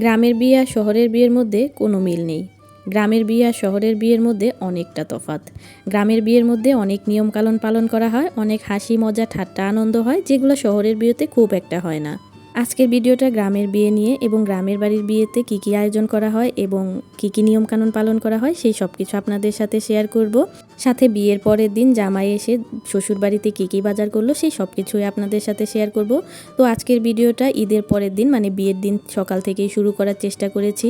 গ্রামের বিয়ে আর শহরের বিয়ের মধ্যে কোনো মিল নেই। গ্রামের বিয়ে আর শহরের বিয়ের মধ্যে অনেকটা তফাত গ্রামের বিয়ের মধ্যে অনেক নিয়মকানুন পালন করা হয়, অনেক হাসি, মজা, ঠাট্টা, আনন্দ হয়, যেগুলো শহরের বিয়েতে খুব একটা হয় না। আজকের ভিডিওটা গ্রামের বিয়ে নিয়ে এবং গ্রামের বাড়ির বিয়েতে কী কী আয়োজন করা হয় এবং কী কী নিয়মকানুন পালন করা হয় সেই সব কিছু আপনাদের সাথে শেয়ার করব। সাথে বিয়ের পরের দিন জামাই এসে শ্বশুর বাড়িতে কী কী বাজার করল সেই সব কিছুই আপনাদের সাথে শেয়ার করব। তো আজকের ভিডিওটা ঈদের পরের দিন মানে বিয়ের দিন সকাল থেকেই শুরু করার চেষ্টা করেছি।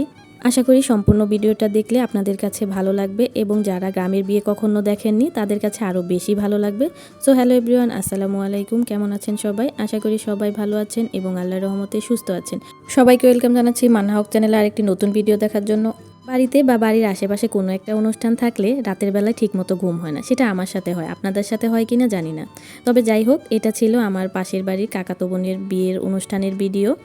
আশা করি সম্পূর্ণ ভিডিওটা দেখলে আপনাদের কাছে ভালো লাগবে এবং যারা গ্রামের বিয়ে কখনো দেখেননি, তাদের কাছে আরও বেশি ভালো লাগবে। সো হ্যালো এভরিওয়ান আসসালামু আলাইকুম, কেমন আছেন সবাই? আশা করি সবাই ভালো আছেন এবং আল্লাহর রহমতে সুস্থ আছেন। সবাইকে ওয়েলকাম জানাচ্ছি মান্না হক চ্যানেলে আরেকটি নতুন ভিডিও দেখার জন্য। বাড়িতে বা বাড়ির আশেপাশে কোনো একটা অনুষ্ঠান থাকলে রাতের বেলায় ঠিকমতো ঘুম হয় না। সেটা আমার সাথে হয়। আপনাদের সাথে হয় কি না জানি না। তবে যাই হোক, এটা ছিল আমার পাশের বাড়ির কাকাতো বোনের বিয়ের অনুষ্ঠানের ভিডিও।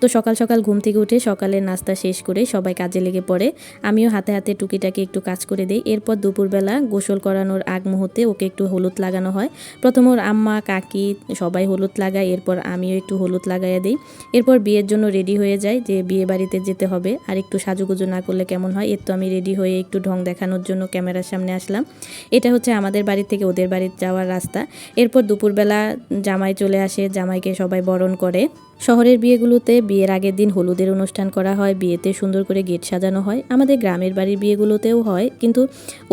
তো সকাল সকাল ঘুম থেকে উঠে সকালের নাস্তা শেষ করে সবাই কাজে লেগে পড়ে। আমিও হাতে হাতে টুকিটাকি একটু কাজ করে দিই। এরপর দুপুরবেলা গোসল করানোর আগ মুহূর্তে ওকে একটু হলুদ লাগানো হয়। প্রথম ওর আম্মা, কাকি সবাই হলুদ লাগায়। এরপর আমিও একটু হলুদ লাগাইয়া দিই। এরপর বিয়ের জন্য রেডি হয়ে যায় যে বিয়ে বাড়িতে যেতে হবে। আর একটু সাজুগুজু না করলে কেমন হয়, এর তো আমি রেডি হয়ে একটু ঢং দেখানোর জন্য ক্যামেরার সামনে আসলাম। এটা হচ্ছে আমাদের বাড়ি থেকে ওদের বাড়ি যাওয়ার রাস্তা। এরপর দুপুরবেলা জামাই চলে আসে, জামাইকে সবাই বরণ করে। শহরের বিয়েগুলোতে বিয়ের আগের দিন হলুদের অনুষ্ঠান করা হয়, বিয়েতে সুন্দর করে গেট সাজানো হয়। আমাদের গ্রামের বাড়ির বিয়েগুলোতেও হয়, কিন্তু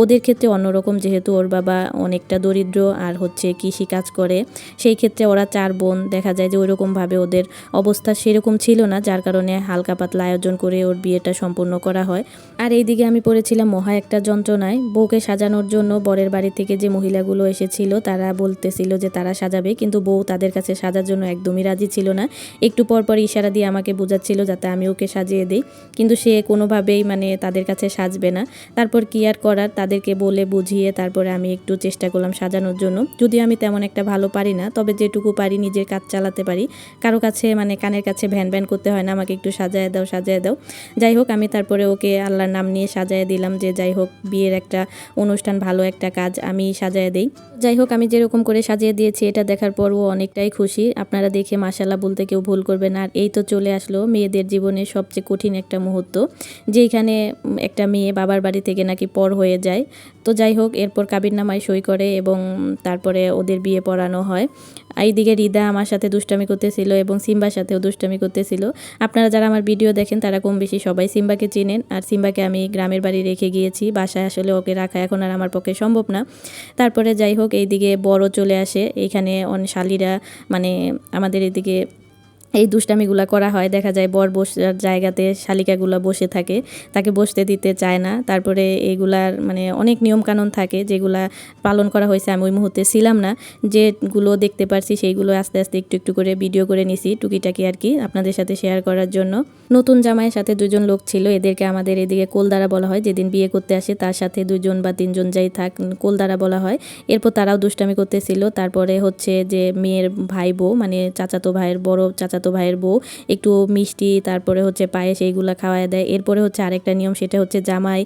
ওদের ক্ষেত্রে অন্যরকম যেহেতু ওর বাবা অনেকটা দরিদ্র আর হচ্ছে কৃষি কাজ করে, সেই ক্ষেত্রে ওরা চার বোন। দেখা যায় যে ওইরকমভাবে ওদের অবস্থা সেরকম ছিল না, যার কারণে হালকা পাতলা আয়োজন করে ওর বিয়েটা সম্পূর্ণ করা হয়। আর এইদিকে আমি পড়েছিলাম মহা একটা যন্ত্রণায়। বউকে সাজানোর জন্য বরের বাড়ি থেকে যে মহিলাগুলো এসেছিল, তারা বলতেছিল যে তারা সাজাবে, কিন্তু বউ তাদের কাছে সাজার জন্য একদমই রাজি ছিল না। একটু পর পর ইশারা দিয়ে আমাকে বোঝাচ্ছিল যাতে আমি ওকে সাজিয়ে দিই। কিন্তু সে কোনোভাবেই মানে তাদের কাছে সাজবে না। তারপর কি আর করার তাদেরকে বলে বুঝিয়ে তারপরে আমি একটু চেষ্টা করলাম সাজানোর জন্য। যদিও আমি তেমন একটা ভালো পারি না, তবে যেটুকু পারি নিজের কাজ চালাতে পারি। কারও কাছে মানে কানের কাছে ভ্যান ভ্যান করতে হয় না, আমাকে একটু সাজায় দাও সাজায় দাও। যাই হোক, আমি তারপরে ওকে আল্লাহর নাম নিয়ে সাজায় দিলাম যে যাই হোক, বিয়ের একটা অনুষ্ঠান, ভালো একটা কাজ আমি সাজায় দিই। যাই হোক, আমি যেরকম করে সাজিয়ে দিয়েছি, এটা দেখার পর ও অনেকটাই খুশি। আপনারা দেখে মাসাল্লাহ বলতে কেউ ভুল করবেন আর এই তো চলে আসলো মেয়েদের জীবনে সবচেয়ে কঠিন একটা মুহূর্ত যেখানে একটা মেয়ে বাবার বাড়ি থেকে নাকি পর হয়ে যায়। তো যাই হোক, এরপর কাবিরনামায় সই করে এবং তারপরে ওদের বিয়ে পড়ানো হয়। এইদিকে রিদা আমার সাথে দুষ্টামি করতেছিল এবং সিম্বার সাথেও দুষ্টামি করতেছিল। আপনারা যারা আমার ভিডিও দেখেন, তারা কম বেশি সবাই সিম্বাকে চেনেন। আর সিম্বাকে আমি গ্রামের বাড়ি রেখে গিয়েছি। বাসায় আসলে ওকে রাখা এখন আর আমার পক্ষে সম্ভব না। তারপরে যাই হোক, এইদিকে বড় চলে আসে। এইখানে অনেক শালিরা মানে আমাদের এদিকে এই দুষ্টামিগুলো করা হয়। দেখা যায় বর বসার জায়গাতে শালিকাগুলো বসে থাকে। তাকে বসতে দিতে চায় না। তারপরে এগুলার মানে অনেক নিয়মকানুন থাকে যেগুলা পালন করা হয়েছে। আমি ওই মুহূর্তে ছিলাম না। যেগুলো দেখতে পারছি সেইগুলো আস্তে আস্তে একটু একটু করে ভিডিও করে নিছি টুকিটাকি আর কি আপনাদের সাথে শেয়ার করার জন্য। নতুন জামাইয়ের সাথে দুজন লোক ছিল। এদেরকে আমাদের এদিকে কোলদারা বলা হয়। যেদিন বিয়ে করতে আসে তার সাথে দুজন বা তিনজন যাই থাক কোলদারা বলা হয়। এরপর তারাও দুষ্টামি করতেছিল। তারপরে হচ্ছে যে মেয়ের ভাই বউ মানে চাচাতো ভাইয়ের বড় চাচাতো চাচাতো ভাইয়ের বউ, একটু মিষ্টি, তারপরে হচ্ছে পায়েস এইগুলো খাওয়ায় দেয়। এরপরে হচ্ছে আরেকটা নিয়ম, সেটা হচ্ছে জামাই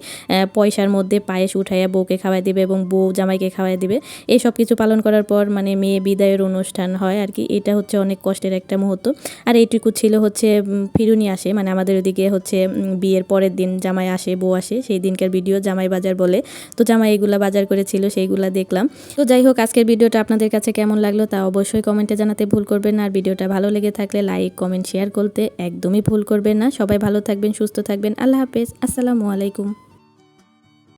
পয়সার মধ্যে পায়েস উঠাইয়া বউকে খাওয়াই দেবে এবং বউ জামাইকে খাওয়াই দিবে। এই সব কিছু পালন করার পর মানে মেয়ে বিদায়ের অনুষ্ঠান হয় আর কি। এটা হচ্ছে অনেক কষ্টের একটা মুহূর্ত। আর এইটুকু ছিল হচ্ছে ফিরুনি আসে মানে আমাদের ওদিকে হচ্ছে বিয়ের পরের দিন জামাই আসে, বউ আসে। সেই দিনকার ভিডিও জামাই বাজার বলে। তো জামাই এগুলা বাজার করেছিল, সেইগুলা দেখলাম। তো যাই হোক, আজকের ভিডিওটা আপনাদের কাছে কেমন লাগল তা অবশ্যই কমেন্টে জানাতে ভুল করবেন আর ভিডিওটা ভালো লেগে থাকলে লাইক কমেন্ট শেয়ার করতে একদমই ভুল করবেন না। সবাই ভালো থাকবেন, সুস্থ থাকবেন। আল্লাহ হাফেজ। আসসালামু আলাইকুম।